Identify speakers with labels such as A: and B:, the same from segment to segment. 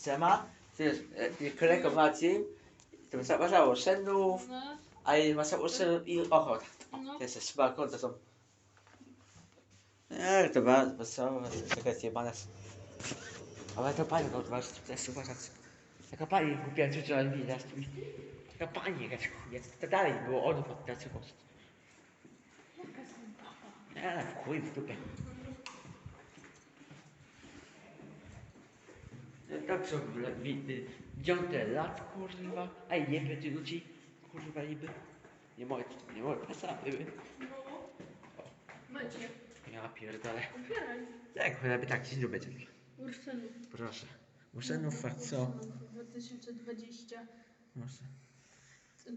A: Sema, to jest e, to zauważało Szendów,
B: No,
A: a i masało Szendów i Ochot.
B: no.
A: To jest chyba to są. Nie, to bardzo wesoło, taka zjebana. Ale to pani, no, masz też uważać. Taka pani kupiła rzeczy, ale widać. Taka pani jakaś jest. To dalej było pod na co Nie, w chuj w dupę. Tak są dziąte lat, kurwa, a i nie będzie ludzi, kurwa, niby. Nie mogę, nie mogę, pasaby.
B: No. Macie.
A: Ja pierdolę.
B: Otwieraj.
A: Tak, chociażby tak dzień dobry.
B: Urszynów.
A: Proszę. No fakt co?
B: 2020.
A: Proszę.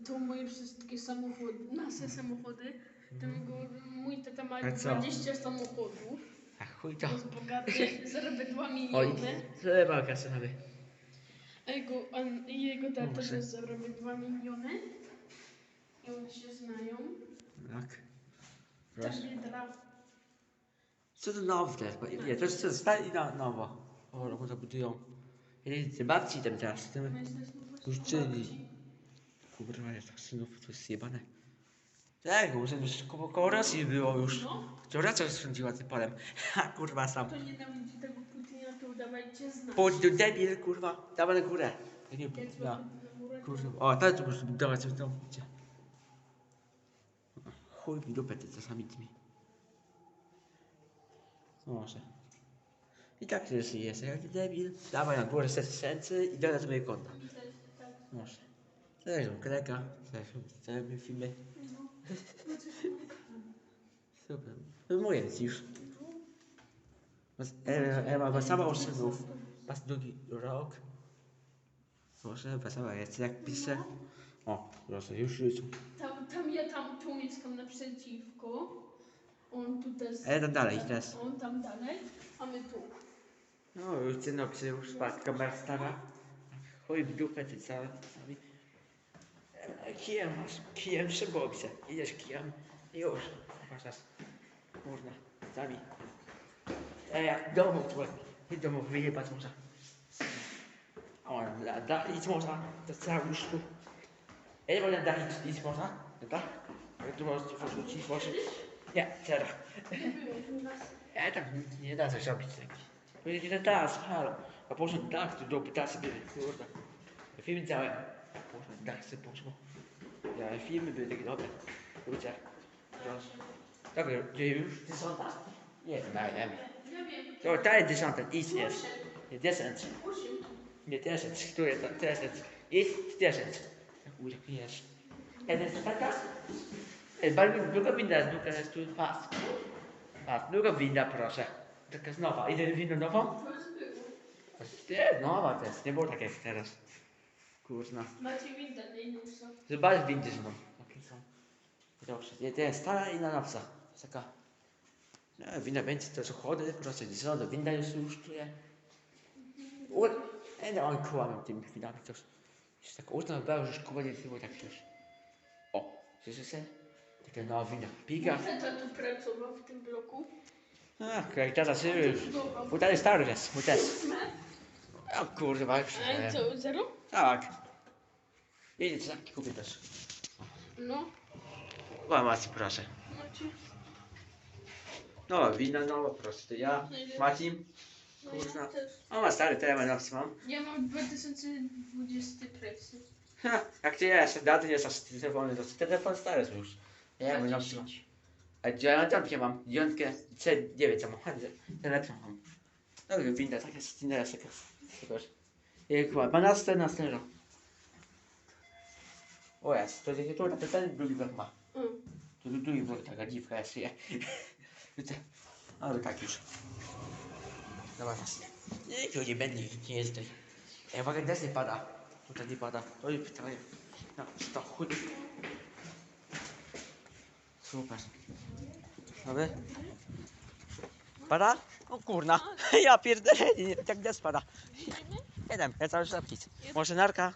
B: To moje wszystkie samochody, nasze samochody. Ten go, mój tata ma
A: A co?
B: 20 samochodów.
A: Chuj to.
B: Jest bogaty, zarabia 2
A: Oj,
B: miliony.
A: trzeba kasy nawet.
B: A jego, a jego tata też zarabia 2 miliony. I oni się znają.
A: Tak.
B: Tak
A: Proszę.
B: biedra.
A: Co to nowe teraz? Bo nie, to jest to stali na nowo. O, roku to budują. Jedynie babci tam teraz. Tym już czyni. Kurwa, jest tak synów, to jest zjebane. Tak, muszę już koło, koło Rosji było już.
B: No,
A: To Rosja sądziła tym polem. Ha, kurwa sam.
B: to nienawidzi tego Putina, to udawajcie znać.
A: Pójdź do debil, kurwa. Dawaj na górę. Ja nie Putina.
B: to-
A: Kurwa. O, teraz to muszę budować coś tam. Chuj mi dupę ty czasami tymi. Może. I tak to jest, jest jak debil. Dawaj na górę 100 tysięcy i dodaj sobie konta.
B: Tak.
A: Może. Mam kreka. Mam filmy.
B: No.
A: Super. No ci już. Ewa Wasała Oszynów. Pas drugi rok. Proszę, Wasała jest jak piszę. O, proszę, już już.
B: Tam, tam ja tam tu mieszkam naprzeciwko. On tu też.
A: E, tam dalej, też.
B: On tam dalej, a my tu.
A: No, już cię nocy, już kamera stara. Chuj w dupę ty całe czasami. E, Kijem masz, kijem przy boksie. Idziesz kijem i już. Masz raz. Kurna, sami. E, jak domu twój. I domu wyjebać można. O, da, da, idź można. To całe łóżku. Ej, wolę da, idź, idź można. Da? Jak tu możesz wrzucić, możesz. Nie, teraz.
B: Nie byłeś u nas.
A: Ja tam nic nie da coś robić taki. Będzie ten tas, halo. A poszło tak, tu do pytasy były, kurde. Filmy całe. Poszło tak, sobie poszło. Ja, filmy były takie dobre. Ludzie. Proszę. Dobra, gdzie już? Dziesiąta? Nie, nie, nie.
B: Ja wiem.
A: To ta jest dziesiąta, idź jest. Nie, dziesięć.
B: Osiem.
A: Nie, dziesięć. Który jest to? Dziesięć. Idź, dziesięć. Kurde, jest. Jeden jest taka? Ej, bardzo długo winda jest, długa jest tu pas. Pas, długo winda, proszę. Taka jest nowa. Idę windą nową?
B: To już było.
A: Nie, nowa to jest, nie było tak jak teraz. Kurna.
B: Macie windę, nie nusa.
A: Zobacz windy że mam. Jakie są. Dobrze, to jest stara i na nowca. Jest taka. No, winda będzie to są chody, proszę, gdzieś do winda już już czuję. U, e, no, on kołam tymi chwilami też. Jest tak uznał, że już koło nie było tak już. O, słyszysz się? Takie nowa winda. Piga.
B: Tata tu pracował w tym bloku.
A: Ach, jak teraz już. Bo dalej stary jest, bo też. O kurwa, już.
B: A co, zero?
A: Tak. Widzicie, taki kupię też.
B: No.
A: Łamać, proszę.
B: Macie.
A: No, wina proszę. To ja, Macim.
B: No
A: Kurna.
B: ja też.
A: O, ma stary temat, na mam.
B: Ja mam 2020 preksy.
A: Ha, jak ty jest, daty nie są telefony, to telefon stary są już. Ja mam mam. A dziewiątkę mam, dziewiątkę, C9 co mam, telefon mam. No, winda, tak jest, winda jest taka. Super. Chyba 12 na stero. O jest, to jest to, to ten drugi blok ma.
B: Mm.
A: Tu drugi blok, taka dziwka jest, je. Widzę. Ale tak już. Dobra, nas. Nie, nie będzie, nie jest tutaj. Ej, uwaga, nie pada. Tutaj nie pada. To jest pytanie. No, to chuj. Super. Dobra. Pada? O kurna. Ja pierdolę, nie, tak nie spada. Jeden, ja cały szlapcic. Może narka?